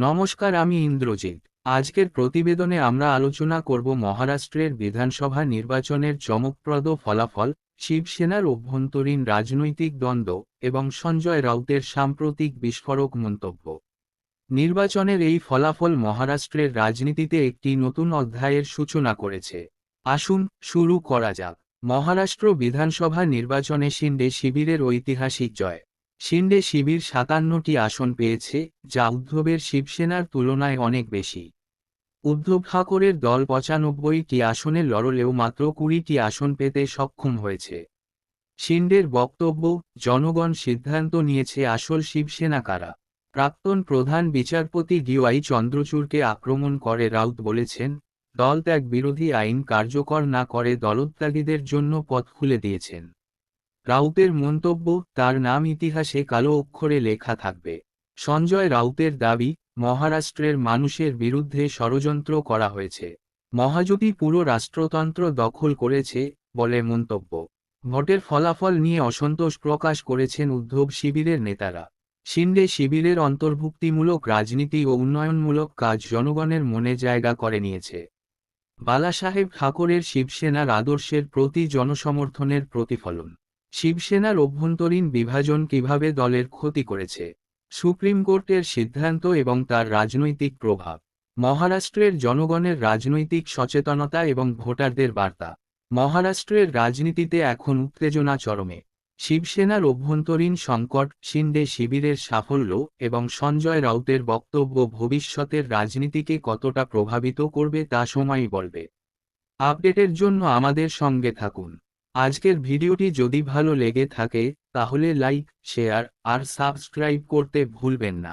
নমস্কার, আমি ইন্দ্রজিৎ। আজকের প্রতিবেদনে আমরা আলোচনা করব মহারাষ্ট্রের বিধানসভা নির্বাচনের চমকপ্রদ ফলাফল, শিবসেনার অভ্যন্তরীণ রাজনৈতিক দ্বন্দ্ব এবং সঞ্জয় রাউতের সাম্প্রতিক বিস্ফোরক মন্তব্য। নির্বাচনের এই ফলাফল মহারাষ্ট্রের রাজনীতিতে একটি নতুন অধ্যায়ের সূচনা করেছে। আসুন, শুরু করা যাক। মহারাষ্ট্র বিধানসভা নির্বাচনে শিন্ডে শিবিরের ঐতিহাসিক জয়। শিন্ডে শিবির সাতান্নটি আসন পেয়েছে, যা উদ্ধবের শিবসেনার তুলনায় অনেক বেশি। উদ্ধব ঠাকরের দল পঁচানব্বইটি আসনে লড়লেও মাত্র কুড়িটি আসন পেতে সক্ষম হয়েছে। শিন্ডের বক্তব্য, জনগণ সিদ্ধান্ত নিয়েছে আসল শিবসেনা কারা। প্রাক্তন প্রধান বিচারপতি ডিওয়াই চন্দ্রচূড়কে আক্রমণ করে রাউত বলেছেন, দল ত্যাগ বিরোধী আইন কার্যকর না করে দলত্যাগীদের জন্য পথ খুলে দিয়েছেন। রাউতের মন্তব্য, তার নাম ইতিহাসে কালো অক্ষরে লেখা থাকবে। সঞ্জয় রাউতের দাবি, মহারাষ্ট্রের মানুষের বিরুদ্ধে ষড়যন্ত্র করা হয়েছে। মহাজোটী পুরো রাষ্ট্রতন্ত্র দখল করেছে, বলে মন্তব্য। ভোটের ফলাফল নিয়ে অসন্তোষ প্রকাশ করেছেন উদ্ধব শিবিরের নেতারা। শিন্ডে শিবিরের অন্তর্ভুক্তিমূলক রাজনীতি ও উন্নয়নমূলক কাজ জনগণের মনে জায়গা করে নিয়েছে। বালাসাহেব ঠাকুরের শিবসেনার আদর্শের প্রতি জনসমর্থনের প্রতিফলন। শিবসেনার অভ্যন্তরীণ বিভাজন কীভাবে দলের ক্ষতি করেছে? সুপ্রিম কোর্টের সিদ্ধান্ত এবং তার রাজনৈতিক প্রভাব। মহারাষ্ট্রের জনগণের রাজনৈতিক সচেতনতা এবং ভোটারদের বার্তা। মহারাষ্ট্রের রাজনীতিতে এখন উত্তেজনা চরমে। শিবসেনার অভ্যন্তরীণ সংকট শিন্ডে শিবিরের সাফল্য এবং সঞ্জয় রাউতের বক্তব্য ভবিষ্যতের রাজনীতিকে কতটা প্রভাবিত করবে তা সময়ই বলবে। আপডেটের জন্য আমাদের সঙ্গে থাকুন। আজকের ভিডিওটি যদি ভালো লেগে থাকে তাহলে লাইক শেয়ার আর সাবস্ক্রাইব করতে ভুলবেন না।